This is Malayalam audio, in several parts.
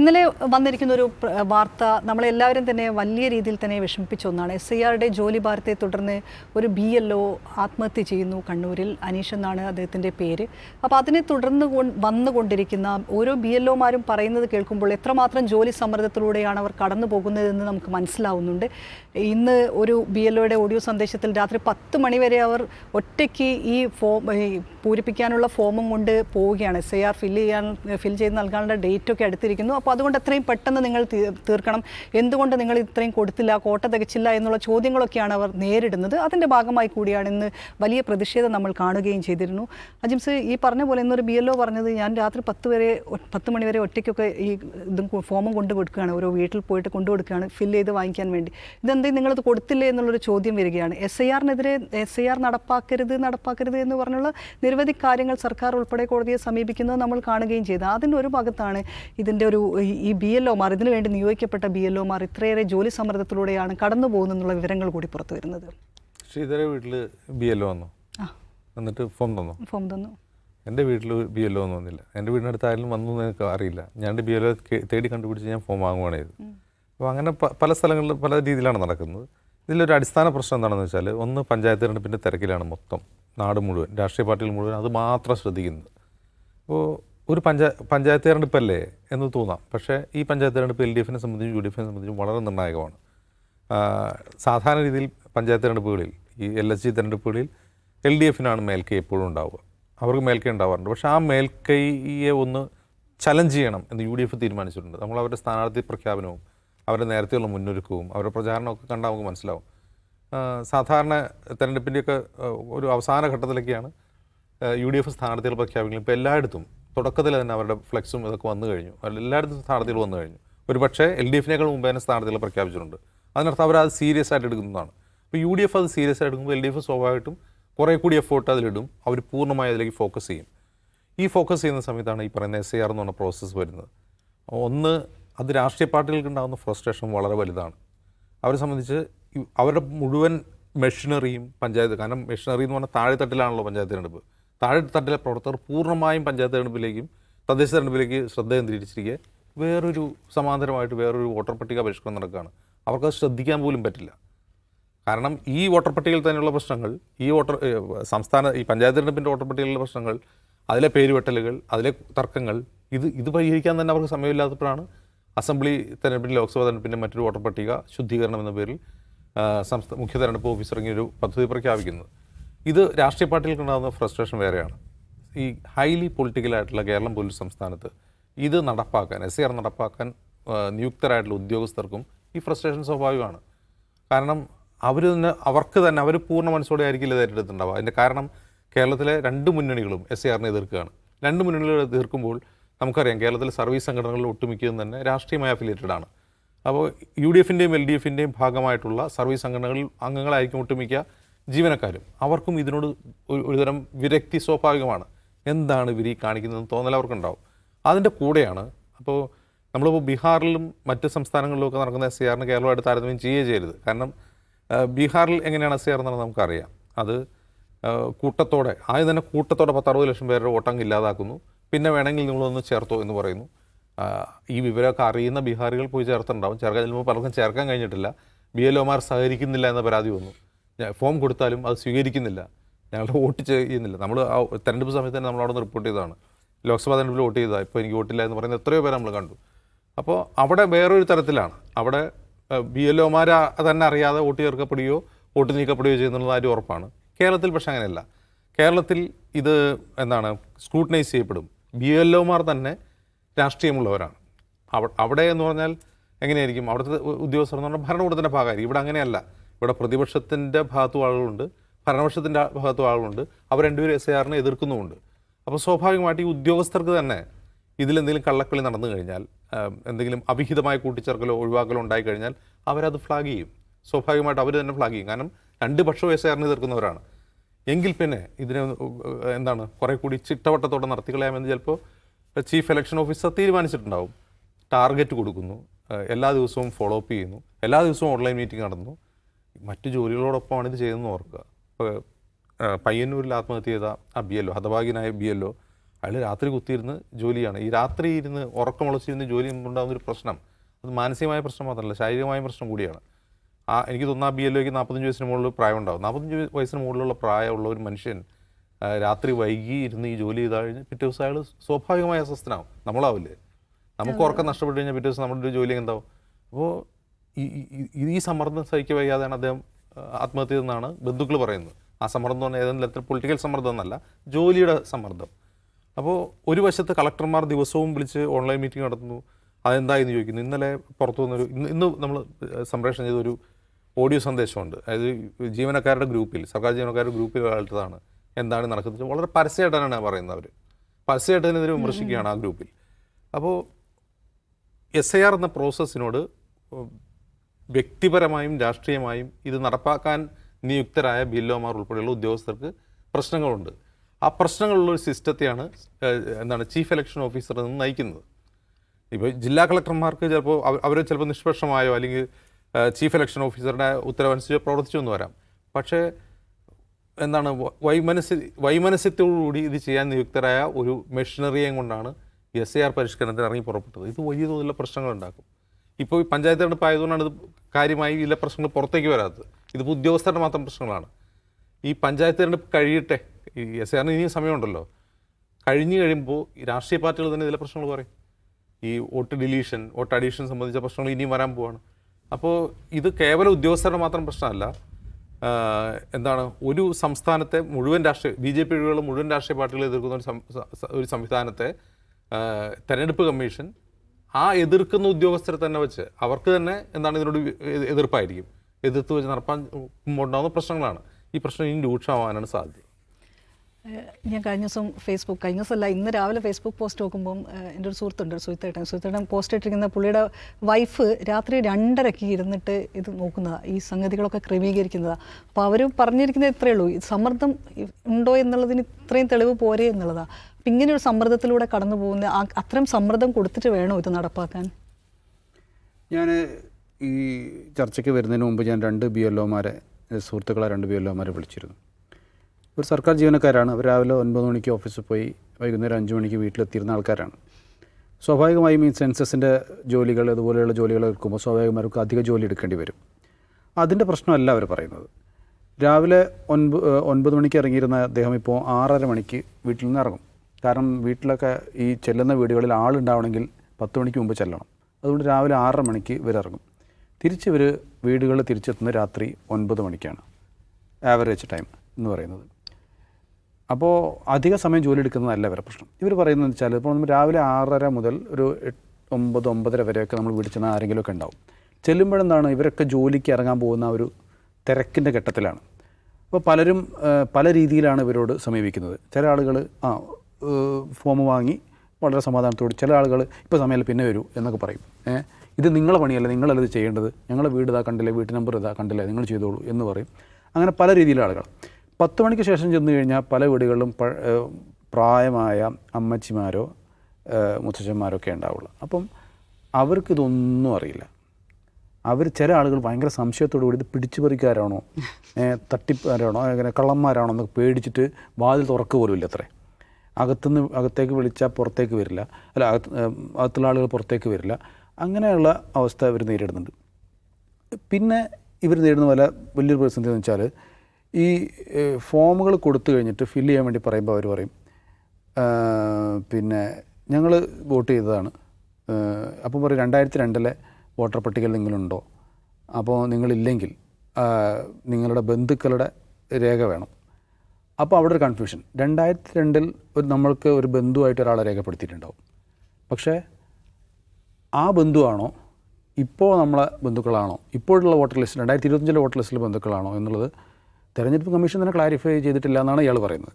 ഇന്നലെ വന്നിരിക്കുന്ന ഒരു വാർത്ത നമ്മളെല്ലാവരും തന്നെ വലിയ രീതിയിൽ തന്നെ വിഷമിപ്പിച്ച ഒന്നാണ്. എസ് ഐ ആറുടെ ജോലി ഭാരത്തെ തുടർന്ന് ഒരു ബി എൽ ഒ ആത്മഹത്യ ചെയ്യുന്നു കണ്ണൂരിൽ. അനീഷ് എന്നാണ് അദ്ദേഹത്തിന്റെ പേര്. അപ്പോൾ അതിനെ തുടർന്ന് വന്നുകൊണ്ടിരിക്കുന്ന ഓരോ ബി എൽ ഒമാരും പറയുന്നത് കേൾക്കുമ്പോൾ എത്രമാത്രം ജോലി സമ്മർദ്ദത്തിലൂടെയാണ് അവർ കടന്നു പോകുന്നതെന്ന് നമുക്ക് മനസ്സിലാവുന്നുണ്ട്. ഇന്ന് ഒരു ബി എൽ ഒയുടെ ഓഡിയോ സന്ദേശത്തിൽ രാത്രി പത്ത് മണിവരെ അവർ ഒറ്റയ്ക്ക് ഈ ഫോം പൂരിപ്പിക്കാനുള്ള ഫോമും കൊണ്ട് പോവുകയാണ്. എസ് ഐ ആർ ഫില്ല് ചെയ്യാൻ ഫിൽ ചെയ്ത് നൽകാനുള്ള ഡേറ്റൊക്കെ അടുത്തിരിക്കുന്നു അപ്പോൾ അതുകൊണ്ട് അത്രയും പെട്ടെന്ന് നിങ്ങൾ തീർക്കണം. എന്തുകൊണ്ട് നിങ്ങൾ ഇത്രയും കൊടുത്തില്ല കോട്ട തികച്ചില്ല എന്നുള്ള ചോദ്യങ്ങളൊക്കെയാണ് അവർ നേരിടുന്നത്. അതിന്റെ ഭാഗമായി കൂടിയാണ് ഇന്ന് വലിയ പ്രതിഷേധം നമ്മൾ കാണുകയും ചെയ്തിരുന്നു. അജിംസ് ഈ പറഞ്ഞ പോലെ ഇന്നൊരു ബി എൽ ഒ പറഞ്ഞത് ഞാൻ രാത്രി പത്ത് വരെ പത്ത് മണി വരെ ഒറ്റയ്ക്കൊക്കെ ഈ ഇതും ഫോമും കൊണ്ടു കൊടുക്കുകയാണ്. ഓരോ വീട്ടിൽ പോയിട്ട് കൊണ്ടു കൊടുക്കുകയാണ് ഫില്ല് ചെയ്ത് വാങ്ങിക്കാൻ വേണ്ടി. ഇതെന്തെങ്കിലും നിങ്ങളത് കൊടുത്തില്ലേ എന്നുള്ളൊരു ചോദ്യം വരികയാണ്. എസ് ഐ ആറിനെതിരെ എസ് ഐ ആർ നടപ്പാക്കരുത് നടപ്പാക്കരുത് എന്ന് പറഞ്ഞുള്ള നിരവധി കാര്യങ്ങൾ സർക്കാർ ഉൾപ്പെടെ കോടതിയെ സമീപിക്കുന്നത് നമ്മൾ കാണുകയും ചെയ്തു. അതിന്റെ ഒരു ഭാഗത്താണ് ഇതിന്റെ ഒരു ഈ- ബി എൽ ഒമാർ ഇതിനു വേണ്ടി നിയോഗിക്കപ്പെട്ട ബി എൽ ഒമാർ ഇത്രയേറെ ജോലി സമ്മർദ്ദത്തിലൂടെയാണ് കടന്നു പോകുന്നെന്നുള്ള വിവരങ്ങൾ കൂടി പുറത്തു വരുന്നത്. ശ്രീധര വീട്ടിൽ ബി എൽ ഒ വന്നു. എന്നിട്ട് ഫോം തന്നു. ഫോം തന്നു. എന്റെ വീട്ടിൽ ബി എൽ ഒ ഒന്നും വന്നില്ല. എന്റെ വീടിനടുത്ത് ആരെങ്കിലും വന്നു എന്ന് എനിക്ക് അറിയില്ല. ഞാൻ ബി എൽ ഒ തേടി കണ്ടുപിടിച്ച് ഞാൻ ഫോം വാങ്ങുകയാണ് ചെയ്തത്. അപ്പോൾ അങ്ങനെ പല സ്ഥലങ്ങളിൽ പല രീതിയിലാണ് നടക്കുന്നത്. ഇതിലൊരു അടിസ്ഥാന പ്രശ്നം എന്താണെന്ന് വെച്ചാൽ ഒന്ന് പഞ്ചായത്ത് തെരഞ്ഞെടുപ്പിന്റെ തിരക്കിലാണ് മൊത്തം. നാട് മുഴുവൻ രാഷ്ട്രീയ പാർട്ടികൾ മുഴുവൻ അത് മാത്രം ശ്രദ്ധിക്കുന്നത്. അപ്പോൾ ഒരു പഞ്ചാ പഞ്ചായത്ത് തെരഞ്ഞെടുപ്പല്ലേ എന്ന് തോന്നാം. പക്ഷേ ഈ പഞ്ചായത്ത് തെരഞ്ഞെടുപ്പ് എൽ ഡി എഫിനെ സംബന്ധിച്ചും യു ഡി എഫിനെ സംബന്ധിച്ചും വളരെ നിർണായകമാണ്. സാധാരണ രീതിയിൽ പഞ്ചായത്ത് തെരഞ്ഞെടുപ്പുകളിൽ ഈ എൽ എസ് ജി തെരഞ്ഞെടുപ്പുകളിൽ എൽ ഡി എഫിനാണ് മേൽക്കൈ എപ്പോഴും ഉണ്ടാവുക. അവർക്ക് മേൽക്കൈ ഉണ്ടാവാറുണ്ട്. പക്ഷേ ആ മേൽക്കൈയെ ഒന്ന് ചലഞ്ച് ചെയ്യണം എന്ന് യു ഡി എഫ് തീരുമാനിച്ചിട്ടുണ്ട്. നമ്മൾ അവരുടെ സ്ഥാനാർത്ഥി പ്രഖ്യാപനവും അവരുടെ നേരത്തെയുള്ള മുന്നൊരുക്കവും അവരുടെ പ്രചാരണമൊക്കെ കണ്ടാൽ നമുക്ക് മനസ്സിലാവും. സാധാരണ തെരഞ്ഞെടുപ്പിന്റെയൊക്കെ ഒരു അവസാന ഘട്ടത്തിലൊക്കെയാണ് യു ഡി എഫ് സ്ഥാനാർത്ഥികൾ പ്രഖ്യാപിക്കുന്നത് ഇപ്പോൾ എല്ലായിടത്തും തുടക്കത്തിൽ തന്നെ അവരുടെ ഫ്ലെക്സും ഇതൊക്കെ വന്നു കഴിഞ്ഞു. എല്ലായിടത്തും സ്ഥാനാർത്ഥികൾ വന്നു കഴിഞ്ഞു. ഒരു പക്ഷേ എൽ ഡി എഫിനേക്കാൾ മുമ്പ് തന്നെ സ്ഥാനാർത്ഥികളെ പ്രഖ്യാപിച്ചിട്ടുണ്ട്. അതിനർത്ഥം അവർ അത് സീരിയസ് ആയിട്ട് എടുക്കുന്നതാണ്. അപ്പോൾ യു ഡി എഫ് അത് സീരിയസ് ആയിട്ട് എടുക്കുമ്പോൾ എൽ ഡി എഫ് സ്വാഭാവികമായിട്ടും കുറേ കൂടി എഫേർട്ട് അതിലിടും. അവർ പൂർണമായി അതിലേക്ക് ഫോക്കസ് ചെയ്യും. ഈ ഫോക്കസ് ചെയ്യുന്ന സമയത്താണ് ഈ പറയുന്ന എസ് ഐ ആർ എന്ന് പറഞ്ഞ പ്രോസസ്സ് വരുന്നത്. ഒന്ന് അത് രാഷ്ട്രീയ പാർട്ടികൾക്ക് ഉണ്ടാകുന്ന ഫ്രസ്ട്രേഷൻ വളരെ വലുതാണ്. അവരെ സംബന്ധിച്ച് അവരുടെ മുഴുവൻ മെഷീനറിയും പഞ്ചായത്ത് കാരണം മെഷീനറി എന്ന് പറഞ്ഞാൽ താഴെത്തട്ടിലാണല്ലോ പഞ്ചായത്ത് തിരഞ്ഞെടുപ്പ്. താഴെത്തട്ടിലെ പ്രവർത്തകർ പൂർണമായും പഞ്ചായത്ത് തെരഞ്ഞെടുപ്പിലേക്കും തദ്ദേശ തെരഞ്ഞെടുപ്പിലേക്ക് ശ്രദ്ധ കേന്ദ്രീകരിച്ചിരിക്കെ വേറൊരു സമാന്തരമായിട്ട് വേറൊരു വോട്ടർ പട്ടിക പരിഷ്കരണം നടക്കുകയാണ്. അവർക്കത് ശ്രദ്ധിക്കാൻ പോലും പറ്റില്ല. കാരണം ഈ വോട്ടർ പട്ടികയിൽ തന്നെയുള്ള പ്രശ്നങ്ങൾ ഈ വോട്ടർ സംസ്ഥാന ഈ പഞ്ചായത്ത് തെരഞ്ഞെടുപ്പിന്റെ വോട്ടർ പട്ടികയിലുള്ള പ്രശ്നങ്ങൾ അതിലെ പേരുവെട്ടലുകൾ അതിലെ തർക്കങ്ങൾ ഇത് ഇത് പരിഹരിക്കാൻ തന്നെ അവർക്ക് സമയമില്ലാത്തപ്പോഴാണ് അസംബ്ലി തെരഞ്ഞെടുപ്പിന്റെ ലോക്സഭാ തെരഞ്ഞെടുപ്പിന്റെ മറ്റൊരു വോട്ടർ പട്ടിക ശുദ്ധീകരണം എന്ന പേരിൽ സംസ്ഥാന മുഖ്യ തെരഞ്ഞെടുപ്പ് ഓഫീസർ ഇങ്ങനെ ഒരു പദ്ധതി പ്രഖ്യാപിക്കുന്നത്. ഇത് രാഷ്ട്രീയ പാർട്ടികൾക്ക് ഉണ്ടാകുന്ന ഫ്രസ്ട്രേഷൻ വേറെയാണ്. ഈ ഹൈലി പൊളിറ്റിക്കലായിട്ടുള്ള കേരളം പോലീസ് സംസ്ഥാനത്ത് ഇത് നടപ്പാക്കാൻ എസ് ആർ നടപ്പാക്കാൻ നിയുക്തരായിട്ടുള്ള ഉദ്യോഗസ്ഥർക്കും ഈ ഫ്രസ്ട്രേഷൻ സ്വാഭാവികമാണ്. കാരണം അവർ തന്നെ അവർക്ക് തന്നെ അവർ പൂർണ മനസ്സോടെ ആയിരിക്കില്ല ഏറ്റെടുത്തിട്ടുണ്ടാവുക. അതിന്റെ കാരണം കേരളത്തിലെ രണ്ട് മുന്നണികളും എസ് ആറിനെ എതിർക്കുകയാണ്. രണ്ട് മുന്നണികൾ എതിർക്കുമ്പോൾ നമുക്കറിയാം കേരളത്തിലെ സർവീസ് സംഘടനകളിൽ ഒട്ടുമിക്കതും തന്നെ രാഷ്ട്രീയമായി അഫിലിയേറ്റഡ് ആണ്. അപ്പോൾ യു ഡി എഫിന്റെയും എൽ ഡി എഫിന്റെയും ഭാഗമായിട്ടുള്ള സർവീസ് സംഘടനകളിൽ അംഗങ്ങളായിരിക്കും ഒട്ടുമിക്ക. ജീവനക്കാരും അവർക്കും ഇതിനോട് ഒരു ഒരുതരം വിരക്തി സ്വാഭാവികമാണ്. എന്താണ് ഈ കാണിക്കുന്നതെന്ന് തോന്നൽ അവർക്കുണ്ടാവും. അതിന്റെ കൂടെയാണ് അപ്പോൾ നമ്മളിപ്പോൾ ബീഹാറിലും മറ്റ് സംസ്ഥാനങ്ങളിലും ഒക്കെ നടക്കുന്ന എസ് സി ആറിന് കേരളമായിട്ട് താരതമ്യം ചെയ്യുകയേ ചെയ്യരുത്. കാരണം ബീഹാറിൽ എങ്ങനെയാണ് എസ് സി ആർ എന്നുള്ളത് നമുക്കറിയാം. അത് കൂട്ടത്തോടെ ആദ്യം തന്നെ കൂട്ടത്തോടെ പത്തറുപത് ലക്ഷം പേരുടെ വോട്ടങ്ങ് ഇല്ലാതാക്കുന്നു. പിന്നെ വേണമെങ്കിൽ നിങ്ങളൊന്ന് ചേർത്തോ എന്ന് പറയുന്നു. ഈ വിവരമൊക്കെ അറിയുന്ന ബീഹാറികൾ പോയി ചേർത്തിട്ടുണ്ടാവും. ചേർക്കാൻ ചിലപ്പോൾ പലർക്കും ചേർക്കാൻ കഴിഞ്ഞിട്ടില്ല. ബി എൽ ഒമാർ സഹകരിക്കുന്നില്ല എന്ന പരാതി വന്നു. ഫോം കൊടുത്താലും അത് സ്വീകരിക്കുന്നില്ല. ഞങ്ങളുടെ വോട്ട് ചെയ്യുന്നില്ല. നമ്മൾ ആ തെരഞ്ഞെടുപ്പ് സമയത്ത് തന്നെ നമ്മൾ അവിടെ നിന്ന് റിപ്പോർട്ട് ചെയ്തതാണ്. ലോക്സഭാ തെരഞ്ഞെടുപ്പിൽ വോട്ട് ചെയ്താൽ ഇപ്പോൾ എനിക്ക് വോട്ടില്ല എന്ന് പറയുന്ന എത്രയോ പേര് നമ്മൾ കണ്ടു. അപ്പോൾ അവിടെ വേറൊരു തരത്തിലാണ്. അവിടെ ബി എൽ ഒമാർ തന്നെ അറിയാതെ വോട്ട് ചേർക്കപ്പെടുകയോ വോട്ട് നീക്കപ്പെടുകയോ ചെയ്യുന്നുള്ള കാര്യം ഉറപ്പാണ്. കേരളത്തിൽ പക്ഷേ അങ്ങനെയല്ല. കേരളത്തിൽ ഇത് എന്താണ് സ്ക്രൂട്ടനൈസ് ചെയ്യപ്പെടും. ബി എൽ ഒമാർ തന്നെ രാഷ്ട്രീയമുള്ളവരാണ്. അവ- അവിടെ എന്ന് പറഞ്ഞാൽ എങ്ങനെയായിരിക്കും? അവിടുത്തെ ഉദ്യോഗസ്ഥർ എന്ന് പറഞ്ഞാൽ ഭരണകൂടത്തിന്റെ ഭാഗമായിരിക്കും. ഇവിടെ അങ്ങനെയല്ല. ഇവിടെ പ്രതിപക്ഷത്തിന്റെ ഭാഗത്തും ആളുകളുണ്ട് ഭരണപക്ഷത്തിന്റെ ഭാഗത്തും ആളുകളുണ്ട്. അവർ രണ്ടുപേരും എസ് ഐ ആറിനെ എതിർക്കുന്നുമുണ്ട്. അപ്പോൾ സ്വാഭാവികമായിട്ട് ഈ ഉദ്യോഗസ്ഥർക്ക് തന്നെ ഇതിലെന്തെങ്കിലും കള്ളക്കളി നടന്നു കഴിഞ്ഞാൽ എന്തെങ്കിലും അവിഹിതമായ കൂട്ടിച്ചേർക്കലോ ഒഴിവാക്കലോ ഉണ്ടായി കഴിഞ്ഞാൽ അവരത് ഫ്ലാഗ് ചെയ്യും. സ്വാഭാവികമായിട്ട് അവർ തന്നെ ഫ്ലാഗ് ചെയ്യും. കാരണം രണ്ട് പക്ഷവും എസ് ആറിനെ എതിർക്കുന്നവരാണ്. എങ്കിൽ പിന്നെ ഇതിനെ എന്താണ് കുറേ കൂടി ചിട്ടവട്ടത്തോടെ നടത്തിക്കളയാമെന്ന് ചിലപ്പോൾ ചീഫ് ഇലക്ഷൻ ഓഫീസർ തീരുമാനിച്ചിട്ടുണ്ടാവും. ടാർഗറ്റ് കൊടുക്കുന്നു. എല്ലാ ദിവസവും ഫോളോ അപ്പ് ചെയ്യുന്നു. എല്ലാ ദിവസവും ഓൺലൈൻ മീറ്റിംഗ് നടന്നു. മറ്റു ജോലികളോടൊപ്പമാണ് ഇത് ചെയ്തതെന്ന് ഓർക്കുക. ഇപ്പോൾ പയ്യന്നൂരിൽ ആത്മഹത്യ ചെയ്ത ആ ബി ഒ ഹതഭാഗ്യനായ ബി ഒ അയാൾ രാത്രി കുത്തിയിരുന്ന് ജോലിയാണ്. ഈ രാത്രി ഇരുന്ന് ഉറക്കമുളച്ചിരുന്ന് ജോലി ഉണ്ടാകുന്ന ഒരു പ്രശ്നം. അത് മാനസികമായ പ്രശ്നം മാത്രമല്ല ശാരീരികമായ പ്രശ്നം കൂടിയാണ്. ആ എനിക്ക് തോന്നുന്നു ആ ബി എൽ ഒക്ക് നാൽപ്പത്തഞ്ച് വയസ്സിന് മുകളിൽ പ്രായം ഉണ്ടാവും നാൽപ്പത്തഞ്ച് വയസ്സിന് മുകളിലുള്ള പ്രായമുള്ള ഒരു മനുഷ്യൻ രാത്രി വൈകി ഇരുന്ന് ഈ ജോലി ചെയ്താൽ കഴിഞ്ഞ് പിറ്റേ ദിവസം അയാൾ സ്വാഭാവികമായ അസ്വസ്ഥനാവും. നമ്മളാവില്ലേ? നമുക്ക് ഉറക്കം നഷ്ടപ്പെട്ടു കഴിഞ്ഞാൽ പിറ്റേ ദിവസം നമ്മുടെ ഒരു ജോലി എന്താവും അപ്പോൾ ഈ സമ്മർദ്ദം സഹിക്കുക വയ്യാതെയാണ് അദ്ദേഹം ആത്മഹത്യ ചെയ്തെന്നാണ് ബന്ധുക്കൾ പറയുന്നത്. ആ സമ്മർദ്ദം എന്ന് പറഞ്ഞാൽ ഏതെങ്കിലും തരത്തിൽ പൊളിറ്റിക്കൽ സമ്മർദ്ദം എന്നല്ല ജോലിയുടെ സമ്മർദ്ദം. അപ്പോൾ ഒരു വശത്ത് കളക്ടർമാർ ദിവസവും വിളിച്ച് ഓൺലൈൻ മീറ്റിംഗ് നടത്തുന്നു. അതെന്തായെന്ന് ചോദിക്കുന്നു. ഇന്നലെ പുറത്തു വന്നൊരു ഇന്ന് നമ്മൾ സംപ്രേഷണം ചെയ്ത ഒരു ഓഡിയോ സന്ദേശമുണ്ട്. അതായത് ജീവനക്കാരുടെ ഗ്രൂപ്പിൽ സർക്കാർ ജീവനക്കാരുടെ ഗ്രൂപ്പിൽ ആൾട്ടതാണ് എന്താണ് നടക്കുന്നത്? വളരെ പരസ്യമായിട്ടാണ് പറയുന്നത് അവർ പരസ്യമായിട്ട് അതിനെതിരെ വിമർശിക്കുകയാണ് ആ ഗ്രൂപ്പിൽ. അപ്പോൾ എസ് ഐ ആർ എന്ന പ്രോസസ്സിനോട് വ്യക്തിപരമായും രാഷ്ട്രീയമായും ഇത് നടപ്പാക്കാൻ നിയുക്തരായ ബില്ലോമാർ ഉൾപ്പെടെയുള്ള ഉദ്യോഗസ്ഥർക്ക് പ്രശ്നങ്ങളുണ്ട്. ആ പ്രശ്നങ്ങളുള്ള ഒരു സിസ്റ്റത്തെയാണ് എന്താണ് ചീഫ് ഇലക്ഷൻ ഓഫീസർ നിന്ന് നയിക്കുന്നത്. ഇപ്പോൾ ജില്ലാ കളക്ടർമാർക്ക് ചിലപ്പോൾ അവർ ചിലപ്പോൾ നിഷ്പക്ഷമായോ അല്ലെങ്കിൽ ചീഫ് ഇലക്ഷൻ ഓഫീസറുടെ ഉത്തരവനുസരിച്ച് പ്രവർത്തിച്ചു എന്ന് വരാം. പക്ഷേ എന്താണ് വൈമനസ് വൈമനസ്യ വൈമനസ്യത്തോടുകൂടി ഇത് ചെയ്യാൻ നിയുക്തരായ ഒരു മെഷീനറിയെയും കൊണ്ടാണ് എസ് എ ആർ പരിഷ്കരണത്തിന് ഇറങ്ങി പുറപ്പെട്ടത്. ഇത് വലിയ തോതിലുള്ള പ്രശ്നങ്ങൾ ഉണ്ടാക്കും ഇപ്പോൾ ഈ പഞ്ചായത്ത് തെരഞ്ഞെടുപ്പ് ആയതുകൊണ്ടാണ് ഇത് കാര്യമായി ഇതിലെ പ്രശ്നങ്ങൾ പുറത്തേക്ക് വരാത്തത്. ഇതിപ്പോൾ ഉദ്യോഗസ്ഥരുടെ മാത്രം പ്രശ്നങ്ങളാണ്. ഈ പഞ്ചായത്ത് തെരഞ്ഞെടുപ്പ് കഴിയട്ടെ ഈ എസ് ആറിന് ഇനിയും സമയമുണ്ടല്ലോ. കഴിഞ്ഞു കഴിയുമ്പോൾ ഈ രാഷ്ട്രീയ പാർട്ടികൾ തന്നെ ഇതിലെ പ്രശ്നങ്ങൾ പറയും. ഈ വോട്ട് ഡിലീഷൻ വോട്ട് അഡീഷൻ സംബന്ധിച്ച പ്രശ്നങ്ങൾ ഇനിയും വരാൻ പോവാണ്. അപ്പോൾ ഇത് കേവലം ഉദ്യോഗസ്ഥരുടെ മാത്രം പ്രശ്നമല്ല. എന്താണ് ഒരു സംസ്ഥാനത്തെ മുഴുവൻ രാഷ്ട്രീയ ബി ജെ പി ഒഴികെയുള്ള മുഴുവൻ രാഷ്ട്രീയ പാർട്ടികൾ എതിർക്കുന്ന ഒരു ഒരു സംവിധാനത്തെ തെരഞ്ഞെടുപ്പ് കമ്മീഷൻ ആ എതിർക്കുന്ന ഉദ്യോഗസ്ഥരെ തന്നെ വെച്ച് അവർക്ക് തന്നെ എന്താണ് ഇതിനോട് എതിർപ്പായിരിക്കും. എതിർത്ത് വെച്ച് നടപ്പാൻ ഉണ്ടാകുന്ന പ്രശ്നങ്ങളാണ്. ഈ പ്രശ്നം ഇനി രൂക്ഷമാവാനാണ് സാധ്യത. ഞാൻ കഴിഞ്ഞ ദിവസം ഫേസ്ബുക്ക് കഴിഞ്ഞ ദിവസമല്ല ഇന്ന് രാവിലെ ഫേസ്ബുക്ക് പോസ്റ്റ് നോക്കുമ്പം ഏഹ് എന്റെ ഒരു സുഹൃത്തുണ്ട് ഒരു സുഹൃത്തേട്ടൻ. സുഹൃത്തേട്ടൻ പോസ്റ്റ് ഇട്ടിരിക്കുന്ന പുള്ളിയുടെ വൈഫ് രാത്രി രണ്ടരയ്ക്ക് ഇരുന്നിട്ട് ഇത് നോക്കുന്നതാണ് ഈ സംഗതികളൊക്കെ ക്രമീകരിക്കുന്നതാണ് അപ്പോൾ അവർ പറഞ്ഞിരിക്കുന്നത് ഇത്രയേ ഉള്ളൂ. സമ്മർദ്ദം ഉണ്ടോ എന്നുള്ളതിന് ഇത്രയും തെളിവ് പോരെ എന്നുള്ളതാണ് അപ്പം ഇങ്ങനെ ഒരു സമ്മർദ്ദത്തിലൂടെ കടന്നു പോകുന്ന അത്രയും സമ്മർദ്ദം കൊടുത്തിട്ട് വേണോ ഇത് നടപ്പാക്കാൻ? ഞാൻ ഈ ചർച്ചയ്ക്ക് വരുന്നതിന് മുമ്പ് ഞാൻ രണ്ട് ബി എൽ സുഹൃത്തുക്കളെ രണ്ട് ബി എൽ വിളിച്ചിരുന്നു. ഒരു സർക്കാർ ജീവനക്കാരാണ്. അവർ രാവിലെ ഒൻപത് മണിക്ക് ഓഫീസിൽ പോയി വൈകുന്നേരം അഞ്ച് മണിക്ക് വീട്ടിലെത്തിയിരുന്ന ആൾക്കാരാണ്. സ്വാഭാവികമായും ഈ സെൻസസിന്റെ ജോലികൾ അതുപോലെയുള്ള ജോലികൾ എടുക്കുമ്പോൾ സ്വാഭാവികമാർക്ക് അധിക ജോലി എടുക്കേണ്ടി വരും. അതിന്റെ പ്രശ്നമല്ല അവർ പറയുന്നത്. രാവിലെ ഒൻപത് ഒൻപത് മണിക്ക് ഇറങ്ങിയിരുന്ന അദ്ദേഹം ഇപ്പോൾ ആറര മണിക്ക് വീട്ടിൽ നിന്ന് ഇറങ്ങും. കാരണം വീട്ടിലൊക്കെ ഈ ചെല്ലുന്ന വീടുകളിൽ ആളുണ്ടാവണമെങ്കിൽ പത്ത് മണിക്ക് മുമ്പ് ചെല്ലണം. അതുകൊണ്ട് രാവിലെ ആറര മണിക്ക് ഇവരിറങ്ങും തിരിച്ച് ഇവർ വീടുകളിൽ തിരിച്ചെത്തുന്നത് രാത്രി ഒൻപത് മണിക്കാണ്. ആവറേജ് ടൈം എന്ന് പറയുന്നത്. അപ്പോൾ അധിക സമയം ജോലി എടുക്കുന്നതല്ല ഇവരുടെ പ്രശ്നം. ഇവർ പറയുന്നത് വെച്ചാൽ ഇപ്പോൾ നമ്മൾ രാവിലെ ആറര മുതൽ ഒരു ഒമ്പത് ഒമ്പതര വരെയൊക്കെ നമ്മൾ വീട്ടിൽ ചെന്നാൽ ആരെങ്കിലുമൊക്കെ ഉണ്ടാവും. ചെല്ലുമ്പോഴെന്താണ് ഇവരൊക്കെ ജോലിക്ക് ഇറങ്ങാൻ പോകുന്ന ഒരു തിരക്കിന്റെ ഘട്ടത്തിലാണ്. അപ്പോൾ പലരും പല രീതിയിലാണ് ഇവരോട് സമീപിക്കുന്നത്. ചില ആളുകൾ ആ ഫോം വാങ്ങി വളരെ സമാധാനത്തോട് ചില ആളുകൾ ഇപ്പോൾ സമയമല്ല പിന്നെ വരൂ എന്നൊക്കെ പറയും. ഇത് നിങ്ങളെ പണിയല്ല നിങ്ങളത് ചെയ്യേണ്ടത്? ഞങ്ങളുടെ വീട് ഇതാ കണ്ടില്ലേ വീട്ട് നമ്പർ ഇതാ കണ്ടില്ലേ നിങ്ങൾ ചെയ്തോളൂ എന്ന് പറയും. അങ്ങനെ പല രീതിയിലുള്ള ആളുകൾ പത്ത് മണിക്ക് ശേഷം ചെന്ന് കഴിഞ്ഞാൽ പല വീടുകളിലും പ്രായമായ അമ്മച്ചിമാരോ ഏഹ് മുത്തച്ഛന്മാരോ ഒക്കെ ഉണ്ടാവുള്ളൂ. അപ്പം അവർക്കിതൊന്നും അറിയില്ല. അവർ ചില ആളുകൾ ഭയങ്കര സംശയത്തോടു കൂടി ഇത് പിടിച്ചുപറിക്കാരാണോ? പറിക്കാരാണോ തട്ടിപ്പാരാണോ അങ്ങനെ കള്ളന്മാരാണോ എന്നൊക്കെ പേടിച്ചിട്ട് വാതിൽ തുറക്കുക പോലും ഇല്ല അത്രേ. അകത്തുനിന്ന് അകത്തേക്ക് വിളിച്ചാൽ പുറത്തേക്ക് വരില്ല. അല്ല അകത്ത് അകത്തുള്ള ആളുകൾ പുറത്തേക്ക് വരില്ല. അങ്ങനെയുള്ള അവസ്ഥ ഇവർ നേരിടുന്നുണ്ട്. പിന്നെ ഇവർ നേരിടുന്ന പോലെ വലിയൊരു പ്രതിസന്ധി എന്ന് വെച്ചാൽ ഈ ഫോമുകൾ കൊടുത്തു കഴിഞ്ഞിട്ട് ഫില്ല് ചെയ്യാൻ വേണ്ടി പറയുമ്പോൾ അവർ പറയും പിന്നെ ഞങ്ങൾ വോട്ട് ചെയ്തതാണ്. അപ്പം പറയും രണ്ടായിരത്തി രണ്ടിലെ വോട്ടർ പട്ടികയിൽ നിങ്ങളുണ്ടോ? അപ്പോൾ നിങ്ങളില്ലെങ്കിൽ നിങ്ങളുടെ ബന്ധുക്കളുടെ രേഖ വേണം. അപ്പോൾ അവിടെ ഒരു കൺഫ്യൂഷൻ രണ്ടായിരത്തി രണ്ടിൽ ഒരു നമ്മൾക്ക് ഒരു ബന്ധുവായിട്ട് ഒരാളെ രേഖപ്പെടുത്തിയിട്ടുണ്ടാവും. പക്ഷേ ആ ബന്ധുവാണോ? ഇപ്പോൾ നമ്മളെ ബന്ധുക്കളാണോ? ഇപ്പോഴുള്ള വോട്ടർ ലിസ്റ്റ് രണ്ടായിരത്തി ഇരുപത്തഞ്ചിലെ വോട്ടർ ലിസ്റ്റിലെ ബന്ധുക്കളാണോ എന്നുള്ളത് തെരഞ്ഞെടുപ്പ് കമ്മീഷൻ തന്നെ ക്ലാരിഫൈ ചെയ്തിട്ടില്ല എന്നാണ് ഇയാൾ പറയുന്നത്.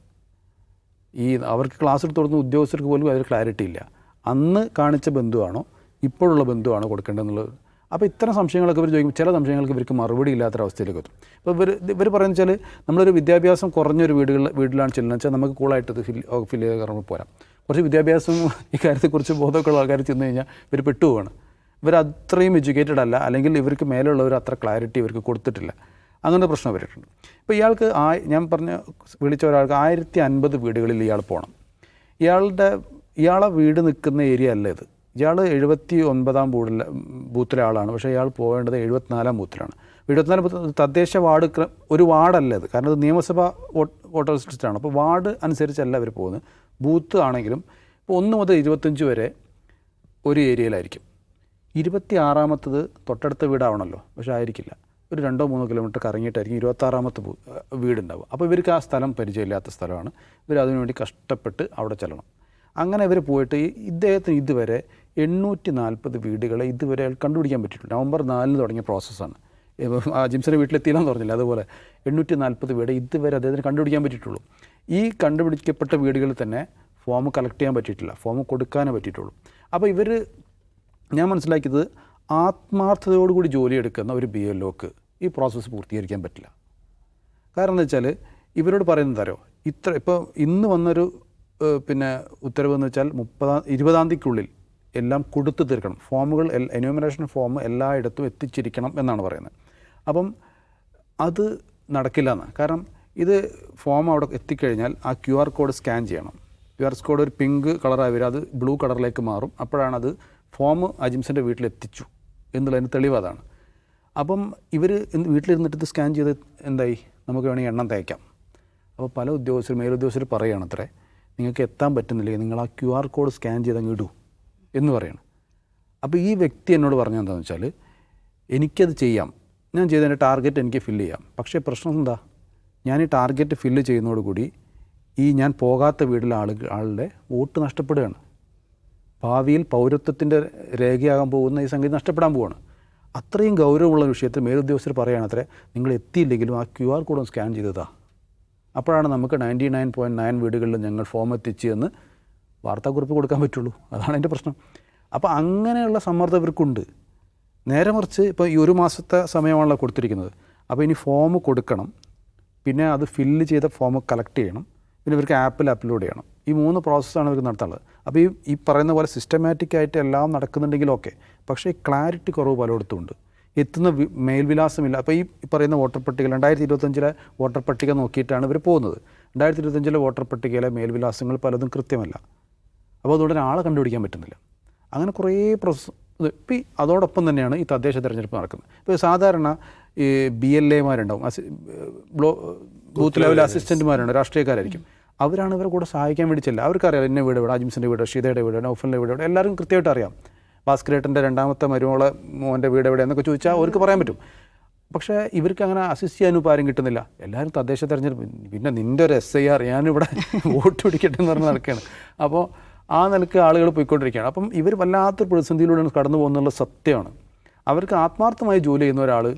ഈ അവർക്ക് ക്ലാസ് എടുത്ത് കൊടുക്കുന്ന ഉദ്യോഗസ്ഥർക്ക് പോലും അതിൽ ക്ലാരിറ്റി ഇല്ല. അന്ന് കാണിച്ച ബന്ധുവാണോ? ഇപ്പോഴുള്ള ബന്ധുവാണോ കൊടുക്കേണ്ടതെന്നുള്ളത് അപ്പോൾ ഇത്തരം സംശയങ്ങളൊക്കെ ഇവർ ചോദിക്കും ചില സംശയങ്ങൾക്ക് ഇവർക്ക് മറുപടി ഇല്ലാത്തൊരവസ്ഥയിലേക്ക് എത്തും. അപ്പോൾ ഇവർ ഇവർ പറയുന്നത് വെച്ചാൽ നമ്മളൊരു വിദ്യാഭ്യാസം കുറഞ്ഞൊരു വീടുകളിൽ വീട്ടിലാണ് ചെല്ലുന്നത് വെച്ചാൽ നമുക്ക് കൂളായിട്ട് ഇത് ഫിൽ ഫില്ല് ചെയ്ത് കറങ്ങി പോരാം. കുറച്ച് വിദ്യാഭ്യാസം ഈ കാര്യത്തെക്കുറിച്ച് ബോധമൊക്കെ ഉള്ള ആൾക്കാർ ചെന്ന് കഴിഞ്ഞാൽ ഇവർ പെട്ടുപോവാണ്. ഇവർ അത്രയും എഡ്യൂക്കേറ്റഡ് അല്ല. അല്ലെങ്കിൽ ഇവർക്ക് മേലുള്ളവർ അത്ര ക്ലാരിറ്റി ഇവർക്ക് കൊടുത്തിട്ടില്ല. അങ്ങനെ പ്രശ്നം വരിട്ടുണ്ട് ഇപ്പോൾ ഇയാൾക്ക് ആ ഞാൻ പറഞ്ഞ വിളിച്ച ഒരാൾക്ക് ആയിരത്തി അൻപത് വീടുകളിൽ ഇയാൾ പോകണം ഇയാളുടെ ഇയാളെ വീട് നിൽക്കുന്ന ഏരിയ അല്ല ഇത്. ഇയാൾ എഴുപത്തി ഒൻപതാം ബൂത്തിലെ ബൂത്തിലെ ആളാണ് പക്ഷേ ഇയാൾ പോകേണ്ടത് എഴുപത്തിനാലാം ബൂത്തിലാണ്. എഴുപത്തിനാല് ബൂത്ത് തദ്ദേശ വാർഡ് ഒരു വാർഡല്ല ഇത്. കാരണം ഇത് നിയമസഭ വോട്ടർ ലിസ്റ്റാണ്. അപ്പോൾ വാർഡ് അനുസരിച്ചല്ല അവർ പോകുന്നത്. ബൂത്ത് ആണെങ്കിലും ഇപ്പോൾ ഒന്ന് മുതൽ ഇരുപത്തഞ്ച് വരെ ഒരു ഏരിയയിലായിരിക്കും. ഇരുപത്തി ആറാമത്തത് തൊട്ടടുത്ത വീടാവണമല്ലോ പക്ഷേ ആയിരിക്കില്ല. ഒരു രണ്ടോ മൂന്നോ കിലോമീറ്റർ കറങ്ങിയിട്ടായിരിക്കും ഇരുപത്താറാമത്തെ വീടുണ്ടാവും അപ്പോൾ ഇവർക്ക് ആ സ്ഥലം പരിചയമില്ലാത്ത സ്ഥലമാണ്. ഇവർ അതിനുവേണ്ടി കഷ്ടപ്പെട്ട് അവിടെ ചെല്ലണം. അങ്ങനെ ഇവർ പോയിട്ട് ഈ ഇദ്ദേഹത്തിന് ഇതുവരെ എണ്ണൂറ്റി നാൽപ്പത് വീടുകളെ ഇതുവരെ കണ്ടുപിടിക്കാൻ പറ്റിയിട്ടുണ്ട്. നവംബർ നാലിന് തുടങ്ങിയ പ്രോസസ്സാണ് ആ ജിംസിന്റെ വീട്ടിലെത്തിയില്ലെന്ന് പറഞ്ഞില്ല? അതുപോലെ എണ്ണൂറ്റി നാൽപ്പത് വീട് ഇതുവരെ അദ്ദേഹത്തിന് കണ്ടുപിടിക്കാൻ പറ്റിയിട്ടുള്ളൂ. ഈ കണ്ടുപിടിക്കപ്പെട്ട വീടുകളിൽ തന്നെ ഫോം കളക്ട് ചെയ്യാൻ പറ്റിയിട്ടില്ല. ഫോം കൊടുക്കാനേ പറ്റിയിട്ടുള്ളൂ. അപ്പോൾ ഇവർ ഞാൻ മനസ്സിലാക്കിയത് ആത്മാർത്ഥതയോടുകൂടി ജോലിയെടുക്കുന്ന ഒരു ബി എൽ ഒക്ക് ഈ പ്രോസസ്സ് പൂർത്തീകരിക്കാൻ പറ്റില്ല. കാരണം എന്താ വെച്ചാൽ ഇവരോട് പറയുന്നത് തരോ ഇത്ര ഇപ്പോൾ ഇന്ന് വന്നൊരു പിന്നെ ഉത്തരവ് എന്ന് വെച്ചാൽ മുപ്പതാം ഇരുപതാം തീയതിക്കുള്ളിൽ എല്ലാം കൊടുത്തു തീർക്കണം. ഫോമുകൾ എന്യൂമറേഷൻ ഫോം എല്ലായിടത്തും എത്തിച്ചിരിക്കണം എന്നാണ് പറയുന്നത്. അപ്പം അത് നടക്കില്ല എന്ന് കാരണം ഇത് ഫോം അവിടെ എത്തിക്കഴിഞ്ഞാൽ ആ ക്യു ആർ കോഡ് സ്കാൻ ചെയ്യണം. ക്യു ആർ കോഡ് ഒരു പിങ്ക് കളറായി വരും. അത് ബ്ലൂ കളറിലേക്ക് മാറും. അപ്പോഴാണ് അത് ഫോം അജിംസിന്റെ വീട്ടിലെത്തിച്ചു എന്നുള്ളതിന് തെളിവ് അതാണ്. അപ്പം ഇവർ വീട്ടിലിരുന്നിട്ട് ഇത് സ്കാൻ ചെയ്ത് എന്തായി? നമുക്ക് വേണമെങ്കിൽ എണ്ണം തേക്കാം. അപ്പോൾ പല ഉദ്യോഗസ്ഥർ മേലുദ്യോഗസ്ഥർ പറയുകയാണ് അത്രേ നിങ്ങൾക്ക് എത്താൻ പറ്റുന്നില്ലെങ്കിൽ നിങ്ങൾ ആ ക്യു ആർ കോഡ് സ്കാൻ ചെയ്ത് അങ്ങ് ഇടൂ. എന്ന് പറയണം. അപ്പോൾ ഈ വ്യക്തി എന്നോട് പറഞ്ഞ എന്താണെന്ന് വെച്ചാൽ എനിക്കത് ചെയ്യാം. ഞാൻ ചെയ്തതിന്റെ ടാർഗറ്റ് എനിക്ക് ഫില്ല് ചെയ്യാം. പക്ഷേ പ്രശ്നം എന്താ? ഞാൻ ഈ ടാർഗറ്റ് ഫില്ല് ചെയ്യുന്നതോടുകൂടി ഈ ഞാൻ പോകാത്ത വീട്ടിലെ ആളുകൾ ആളുടെ വോട്ട് നഷ്ടപ്പെടുകയാണ്. ഭാവിയിൽ പൗരത്വത്തിന്റെ രേഖയാകാൻ പോകുന്ന ഈ സംഗതി നഷ്ടപ്പെടാൻ പോവാണ്. അത്രയും ഗൗരവമുള്ള വിഷയത്തിൽ മേലുദ്യോഗസ്ഥർ പറയുകയാണ് അത്ര നിങ്ങൾ എത്തിയില്ലെങ്കിലും ആ ക്യു ആർ കോഡ് സ്കാൻ ചെയ്തതാ. അപ്പോഴാണ് നമുക്ക് നയന്റി നയൻ പോയിന്റ് നയൻ വീടുകളിൽ ഞങ്ങൾ ഫോം എത്തിച്ച് എന്ന് വാർത്താക്കുറിപ്പ് കൊടുക്കാൻ പറ്റുള്ളൂ. അതാണ് എന്റെ പ്രശ്നം. അപ്പോൾ അങ്ങനെയുള്ള സമ്മർദ്ദം ഇവർക്കുണ്ട്. നേരെ മറിച്ച് ഇപ്പോൾ ഈ ഒരു മാസത്തെ സമയമാണല്ലോ കൊടുത്തിരിക്കുന്നത്. അപ്പോൾ ഇനി ഫോം കൊടുക്കണം. പിന്നെ അത് ഫില്ല് ചെയ്ത ഫോം കളക്ട് ചെയ്യണം. പിന്നെ ഇവർക്ക് ആപ്പിൽ അപ്ലോഡ് ചെയ്യണം. ഈ മൂന്ന് പ്രോസസ്സാണ് ഇവർക്ക് നടത്താനുള്ളത്. അപ്പോൾ ഈ ഈ പറയുന്ന പോലെ സിസ്റ്റമാറ്റിക് ആയിട്ട് എല്ലാം നടക്കുന്നുണ്ടെങ്കിൽ ഓക്കെ പക്ഷേ ക്ലാരിറ്റി കുറവ് പലയിടത്തും ഉണ്ട് എത്തുന്ന മേൽവിലാസമില്ല. അപ്പോൾ ഈ പറയുന്ന വോട്ടർ പട്ടിക രണ്ടായിരത്തി ഇരുപത്തഞ്ചിലെ വോട്ടർ പട്ടിക നോക്കിയിട്ടാണ് ഇവർ പോകുന്നത്. രണ്ടായിരത്തി ഇരുപത്തഞ്ചിലെ വോട്ടർ പട്ടികയിലെ മേൽവിലാസങ്ങൾ പലതും കൃത്യമല്ല. അപ്പോൾ അതുകൊണ്ട് ആളെ കണ്ടുപിടിക്കാൻ പറ്റുന്നില്ല. അങ്ങനെ കുറേ പ്രോസസ് ഇത് ഇപ്പം അതോടൊപ്പം തന്നെയാണ് ഈ തദ്ദേശ തെരഞ്ഞെടുപ്പ് നടക്കുന്നത്. ഇപ്പോൾ സാധാരണ ഈ ബി എൽ എമാരുണ്ടാവും അസി ബ്ലോ ബൂത്ത് ലെവൽ അസിസ്റ്റന്റുമാരുണ്ട് രാഷ്ട്രീയക്കാരായിരിക്കും. അവരാണ് ഇവരെ കൂടെ സഹായിക്കാൻ വേണ്ടി ചെല്ലുക. അവർക്കറിയാം എന്നെ വീട് ഇവിടെ അജിംസിന്റെ വീട് ഷീതയുടെ വീട് നൗഫലിന്റെ വീട് ഇവിടെ എല്ലാവരും കൃത്യമായിട്ട് അറിയാം. ഭാസ്കരേട്ടന്റെ രണ്ടാമത്തെ മരുമോളെ മോന്റെ വീട് എവിടെ എന്നൊക്കെ ചോദിച്ചാൽ അവർക്ക് പറയാൻ പറ്റും. പക്ഷേ ഇവർക്ക് അങ്ങനെ അസിസ്റ്റ് ചെയ്യാനും ഇപ്പോൾ ആരും കിട്ടുന്നില്ല. എല്ലാവരും തദ്ദേശ തെരഞ്ഞെടുപ്പ്. പിന്നെ നിന്റെ ഒരു എസ് ഐ ആർ ഞാനിവിടെ വോട്ട് പിടിക്കട്ടെ എന്ന് പറഞ്ഞ് നടക്കുകയാണ് അപ്പോൾ ആ നിലയ്ക്ക് ആളുകൾ പോയിക്കൊണ്ടിരിക്കുകയാണ്. അപ്പം ഇവർ വല്ലാത്തൊരു പ്രതിസന്ധിയിലൂടെയാണ് കടന്നു പോകുന്നുള്ള സത്യമാണ്. അവർക്ക് ആത്മാർത്ഥമായി ജോലി ചെയ്യുന്ന ഒരാൾ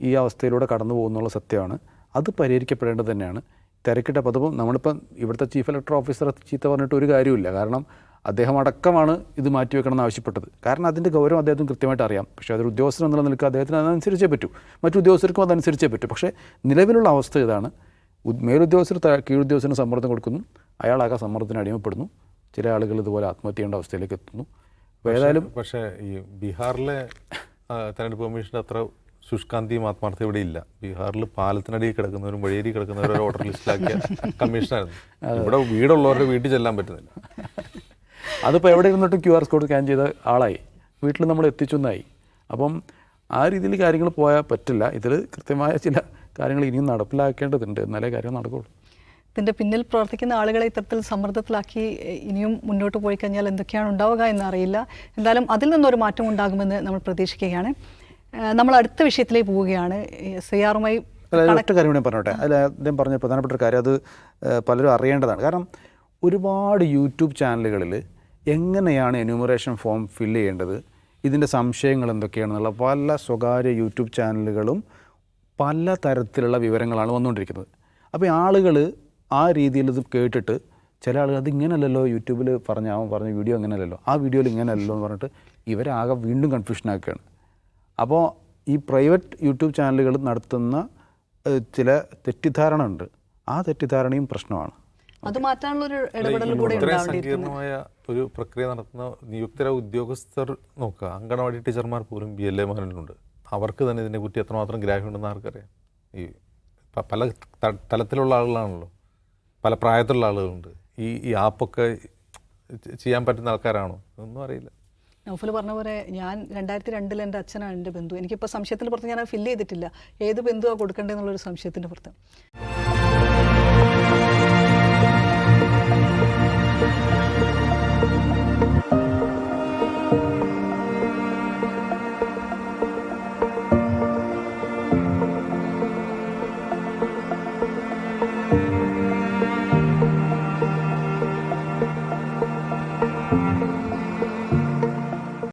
ഈ അവസ്ഥയിലൂടെ കടന്നു പോകുന്നുള്ള സത്യമാണ്. അത് പരിഹരിക്കപ്പെടേണ്ടത് തന്നെയാണ്. തിരക്കിട്ട പദവും നമ്മളിപ്പം ഇവിടുത്തെ ചീഫ് ഇലക്ടർ ഓഫീസർ ചീത്ത പറഞ്ഞിട്ട് ഒരു കാര്യമില്ല കാരണം അദ്ദേഹം അടക്കമാണ് ഇത് മാറ്റിവെക്കണം എന്ന് ആവശ്യപ്പെട്ടത്. കാരണം അതിന്റെ ഗൗരവം അദ്ദേഹത്തിന് കൃത്യമായിട്ട് അറിയാം. പക്ഷേ അതൊരു ഉദ്യോഗസ്ഥൻ എന്നുള്ള നിലയ്ക്ക് അദ്ദേഹത്തിന് അതനുസരിച്ചേ പറ്റൂ. മറ്റു ഉദ്യോഗസ്ഥർക്കും അതനുസരിച്ചേ പറ്റൂ. പക്ഷേ നിലവിലുള്ള അവസ്ഥ ഇതാണ്. മേലുദ്യോഗസ്ഥർ കീഴുദ്യോഗസ്ഥന് സമ്മർദ്ദം കൊടുക്കുന്നു. അയാളാകെ സമ്മർദ്ദത്തിന് അടിമപ്പെടുന്നു. ചില ആളുകൾ ഇതുപോലെ ആത്മഹത്യ ചെയ്യേണ്ട അവസ്ഥയിലേക്ക് എത്തുന്നു. ഏതായാലും പക്ഷേ ഈ ബീഹാറിലെ തെരഞ്ഞെടുപ്പ് കമ്മീഷന്റെ അത്ര ശുഷ്കാന്തിയും ആത്മാർത്ഥ ഇവിടെ ഇല്ല. ബീഹാറിൽ പാലത്തിനടിയിൽ കിടക്കുന്നവരും വഴിയേരി കിടക്കുന്നവരും ഓർഡർ ലിസ്റ്റിലാക്കിയ കമ്മീഷനായിരുന്നു. ഇവിടെ വീടുള്ളവരുടെ വീട്ടിൽ ചെല്ലാൻ പറ്റുന്നില്ല. അതിപ്പോൾ എവിടെ ഇരുന്നിട്ടും ക്യു ആർ കോഡ് സ്കാൻ ചെയ്ത ആളായി. വീട്ടിൽ നമ്മൾ എത്തിച്ചൊന്നായി അപ്പം ആ രീതിയിൽ കാര്യങ്ങൾ പോയാൽ പറ്റില്ല. ഇതിൽ കൃത്യമായ ചില കാര്യങ്ങൾ ഇനിയും നടപ്പിലാക്കേണ്ടതുണ്ട്. എന്നാലേ കാര്യം നടക്കുള്ളൂ. ഇതിന്റെ പിന്നിൽ പ്രവർത്തിക്കുന്ന ആളുകളെ ഇത്തരത്തിൽ സമ്മർദ്ദത്തിലാക്കി ഇനിയും മുന്നോട്ട് പോയി കഴിഞ്ഞാൽ എന്തൊക്കെയാണ് ഉണ്ടാവുക എന്നറിയില്ല. എന്തായാലും അതിൽ നിന്നൊരു മാറ്റം ഉണ്ടാകുമെന്ന് നമ്മൾ പ്രതീക്ഷിക്കുകയാണ്. നമ്മൾ അടുത്ത വിഷയത്തിലേക്ക് പോവുകയാണ്. സി ആറുമായി ഒറ്റ കാര്യം കൂടി പറഞ്ഞോട്ടെ. അതിൽ അദ്ദേഹം പറഞ്ഞ പ്രധാനപ്പെട്ട ഒരു കാര്യം അത് പലരും അറിയേണ്ടതാണ്. കാരണം ഒരുപാട് യൂട്യൂബ് ചാനലുകളിൽ എങ്ങനെയാണ് എന്യൂമറേഷൻ ഫോം ഫില്ല് ചെയ്യേണ്ടത് ഇതിന്റെ സംശയങ്ങൾ എന്തൊക്കെയാണെന്നുള്ള പല സ്വകാര്യ യൂട്യൂബ് ചാനലുകളും പല തരത്തിലുള്ള വിവരങ്ങളാണ് വന്നുകൊണ്ടിരിക്കുന്നത്. അപ്പോൾ ആളുകൾ ആ രീതിയിൽ ഇത് കേട്ടിട്ട് ചില ആളുകൾ അതിങ്ങനല്ലല്ലോ യൂട്യൂബിൽ പറഞ്ഞ അവൻ പറഞ്ഞ വീഡിയോ അങ്ങനെയല്ലല്ലോ ആ വീഡിയോയിൽ ഇങ്ങനെയല്ലല്ലോ എന്ന് പറഞ്ഞിട്ട് ഇവരാകെ വീണ്ടും കൺഫ്യൂഷനാക്കുകയാണ് അപ്പോൾ ഈ പ്രൈവറ്റ് യൂട്യൂബ് ചാനലുകൾ നടത്തുന്ന ചില തെറ്റിദ്ധാരണ ഉണ്ട്. ആ തെറ്റിദ്ധാരണയും പ്രശ്നമാണ്. ഇടപെടൽ കൂടെ സങ്കീർണമായ ഒരു പ്രക്രിയ നടത്തുന്ന നിയുക്തര ഉദ്യോഗസ്ഥർ നോക്കുക. അങ്കണവാടി ടീച്ചർമാർ പോലും ബി എൽ എമാരിലുണ്ട് അവർക്ക് തന്നെ ഇതിനെ കുറ്റി എത്രമാത്രം ഗ്രാഹ്യമുണ്ടെന്ന് ആർക്കറിയാം? ഈ പല തലത്തിലുള്ള ആളുകളാണല്ലോ. പല പ്രായത്തിലുള്ള ആളുകളുണ്ട്. ഈ ഈ ആപ്പൊക്കെ ചെയ്യാൻ പറ്റുന്ന ആൾക്കാരാണോ? ഒന്നും അറിയില്ല. നൗഫൽ പറഞ്ഞ പോലെ ഞാൻ രണ്ടായിരത്തി രണ്ടിൽ എന്റെ അച്ഛനാണ് എന്റെ ബന്ധു. എനിക്കിപ്പോൾ സംശയത്തിന് പുറത്ത് ഞാൻ ഫില്ല് ചെയ്തിട്ടില്ല. ഏത് ബന്ധുവാണ് കൊടുക്കേണ്ടതെന്നുള്ളൊരു സംശയത്തിന്റെ പുറത്ത്.